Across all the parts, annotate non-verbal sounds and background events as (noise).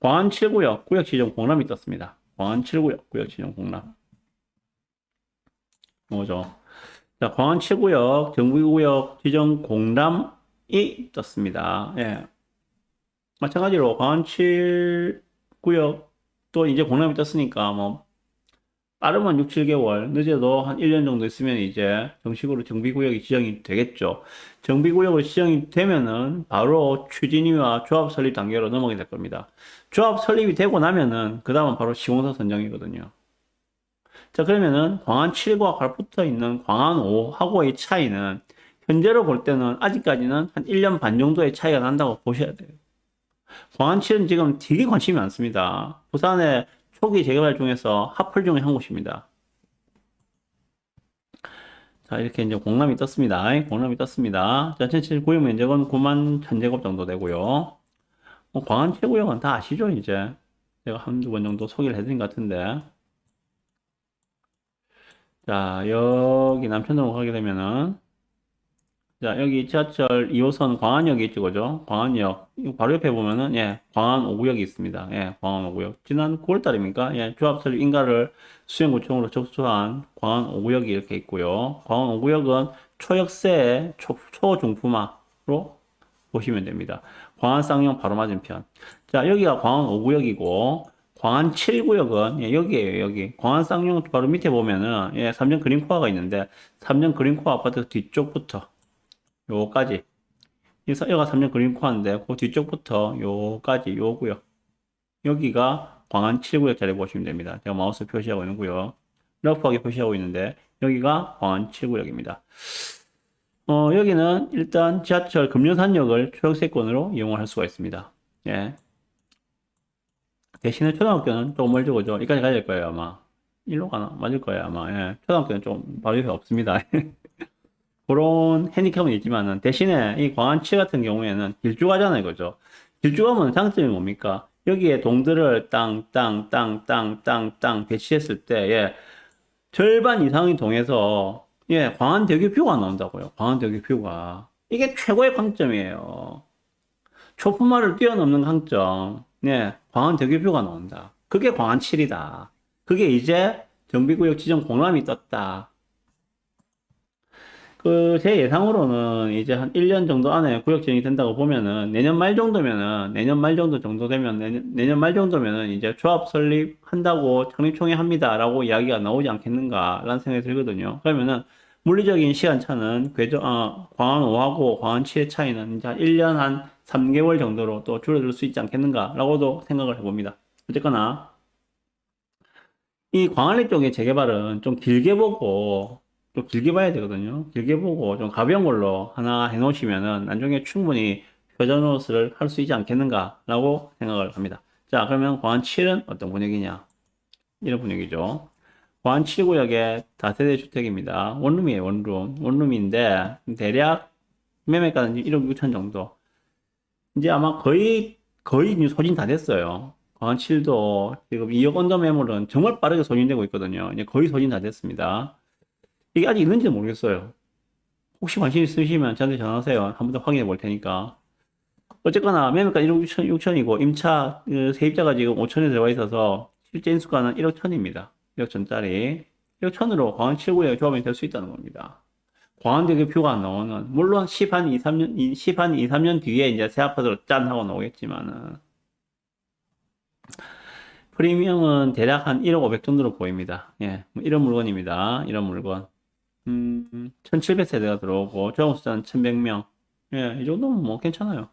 광안 7구역 구역 지정 공람이 떴습니다. 광안 7구역 구역 지정 공람. 뭐죠? 자, 광안 7구역 정비구역 지정 공람이 떴습니다. 예. 마찬가지로 광안 7구역 또 이제 공람이 떴으니까 뭐 빠르면 6, 7개월, 늦어도 한 1년 정도 있으면 이제 정식으로 정비구역이 지정이 되겠죠. 정비구역으로 지정이 되면은 바로 추진위와 조합 설립 단계로 넘어가게 될 겁니다. 조합 설립이 되고 나면은 그 다음은 바로 시공사 선정이거든요. 자, 그러면은 광안 7과 바로 붙어 있는 광안 5하고의 차이는 현재로 볼 때는 아직까지는 한 1년 반 정도의 차이가 난다고 보셔야 돼요. 광안 7은 지금 되게 관심이 많습니다. 부산의 초기 재개발 중에서 하플 중에 한 곳입니다. 자, 이렇게 이제 공람이 떴습니다. 공람이 떴습니다. 자, 전체 구역 면적은 9만 1000제곱 정도 되고요. 뭐 광안 최구역은 다 아시죠, 이제? 제가 한두 번 정도 소개를 해드린 것 같은데. 자, 여기 남천동으로 가게 되면은, 자, 여기 지하철 2호선 광안역이 있죠, 그죠? 광안역. 바로 옆에 보면은, 예, 광안 5구역이 있습니다. 예, 광안 5구역. 지난 9월 달입니까? 예, 조합설립 인가를 수행구청으로 접수한 광안 5구역이 이렇게 있고요. 광안 5구역은 초역세 초, 초중품화로 보시면 됩니다. 광안 쌍용 바로 맞은편. 자, 여기가 광안 5구역이고, 광안 7구역은, 예, 여기에요, 여기. 광안 쌍용 바로 밑에 보면은, 예, 삼전 그린코어가 있는데, 삼전 그린코어 아파트 뒤쪽부터, 요까지. 여기가 삼전 그린코어인데, 그 뒤쪽부터 요까지, 요구역. 여기가 광안 7구역 자리 보시면 됩니다. 제가 마우스 표시하고 있는 구역. 러프하게 표시하고 있는데, 여기가 광안 7구역입니다. 어, 여기는 일단 지하철 금련산역을 초역세권으로 이용을 할 수가 있습니다. 예. 대신에 초등학교는 조금 멀죠, 그죠? 여기까지 가야 될 거예요, 아마. 일로 가나? 맞을 거예요, 아마. 예. 초등학교는 좀 바로 옆에 없습니다. (laughs) 그런 핸디캡은 있지만은, 대신에 이 광안치 같은 경우에는 길쭉 가잖아요, 그죠? 길쭉 가면 장점이 뭡니까? 여기에 동들을 땅, 땅, 땅, 땅, 땅, 땅 배치했을 때, 예. 절반 이상의 동에서 예, 광안 대교 뷰가 나온다고요. 광안 대교 뷰가. 이게 최고의 강점이에요. 초품화를 뛰어넘는 강점. 예, 광안 대교 뷰가 나온다. 그게 광안 7이다. 그게 이제 정비구역 지정 공람이 떴다. 그, 제 예상으로는 이제 한 1년 정도 안에 구역 지정이 된다고 보면은 내년 말 정도면은, 내년 말 정도 정도 되면, 내년, 내년 말 정도면은 이제 조합 설립한다고 창립총회 합니다라고 이야기가 나오지 않겠는가라는 생각이 들거든요. 그러면은 물리적인 시간차는 궤도, 어, 광안 5하고 광안 7의 차이는 이제 한 1년 한 3개월 정도로 또 줄어들 수 있지 않겠는가라고도 생각을 해봅니다. 어쨌거나, 이 광안리 쪽의 재개발은 좀 길게 보고, 좀 길게 봐야 되거든요. 길게 보고 좀 가벼운 걸로 하나 해놓으시면은 나중에 충분히 효자노릇을 할수 있지 않겠는가라고 생각을 합니다. 자, 그러면 광안 7은 어떤 분위기냐? 이런 분위기죠. 광안 7구역의 다세대 주택입니다. 원룸이에요, 원룸. 원룸인데, 대략 매매가는 1억 6천 정도. 이제 아마 거의, 거의 소진 다 됐어요. 광안 7도 지금 2억 언더 매물은 정말 빠르게 소진되고 있거든요. 이제 거의 소진 다 됐습니다. 이게 아직 있는지 모르겠어요. 혹시 관심 있으시면 저한테 전화하세요. 한 번 더 확인해 볼 테니까. 어쨌거나 매매가 1억 6천, 6천이고 임차 그 세입자가 지금 5천에 들어가 있어서 실제 인수가는 1억 천입니다. 1억 천짜리 1억 천으로 광안 7구역 조합이 될 수 있다는 겁니다. 광안대교 표가 안 나오는 물론 10한 2, 3년 10한 2, 3년 뒤에 이제 새 아파트로 짠 하고 나오겠지만은 프리미엄은 대략 한 1억 500 정도로 보입니다. 예, 뭐 이런 물건입니다. 이런 물건. 음, 1700세대가 들어오고 조합수자는 1100명. 예, 이 정도면 뭐 괜찮아요.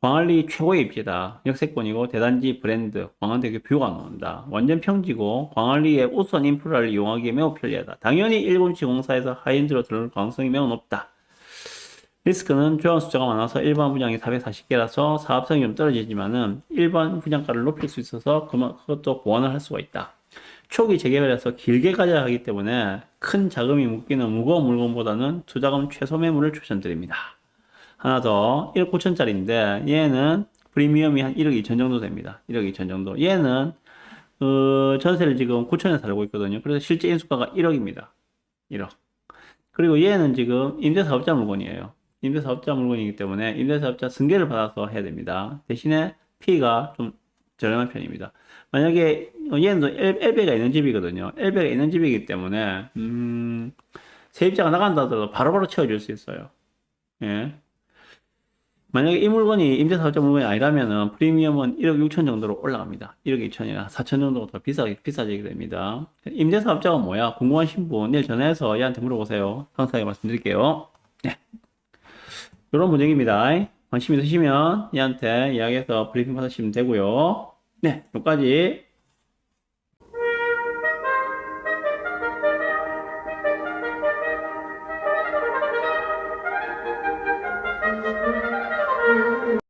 광안리 최고의 입지다. 역세권이고 대단지 브랜드 광안대교 뷰가 나온다. 완전 평지고 광안리의 우선 인프라를 이용하기에 매우 편리하다. 당연히 107 공사에서 하이엔드로 들어올 가능성이 매우 높다. 리스크는 조합 숫자가 많아서 일반 분양이 440개라서 사업성이 좀 떨어지지만은 일반 분양가를 높일 수 있어서 그만 그것도 보완을 할 수가 있다. 초기 재개발에서 길게 가져야 하기 때문에 큰 자금이 묶이는 무거운 물건보다는 투자금 최소 매물을 추천드립니다. 하나 더 1억 9천짜리인데 얘는 프리미엄이 한 1억 2천 정도 됩니다. 1억 2천 정도. 얘는 어, 전세를 지금 9천에 살고 있거든요. 그래서 실제 인수가가 1억입니다. 1억. 그리고 얘는 지금 임대사업자 물건이에요. 임대사업자 물건이기 때문에 임대사업자 승계를 받아서 해야 됩니다. 대신에 피가 좀 저렴한 편입니다. 만약에 어, 얘는 또 엘- 엘베가 있는 집이거든요. 엘베가 있는 집이기 때문에 음, 세입자가 나간다 하더라도 바로바로 채워줄 수 있어요. 예. 만약에 이 물건이 임대사업자 물건이 아니라면은 프리미엄은 1억 6천 정도로 올라갑니다. 1억 2천이나 4천 정도가 더 비싸, 비싸지게 됩니다. 임대사업자가 뭐야? 궁금하신 분 내일 전화해서 얘한테 물어보세요. 상세하게 말씀드릴게요. 네. 이런 분위기입니다. 관심 있으시면 얘한테 이야기해서 브리핑 받으시면 되고요. 네, 여기까지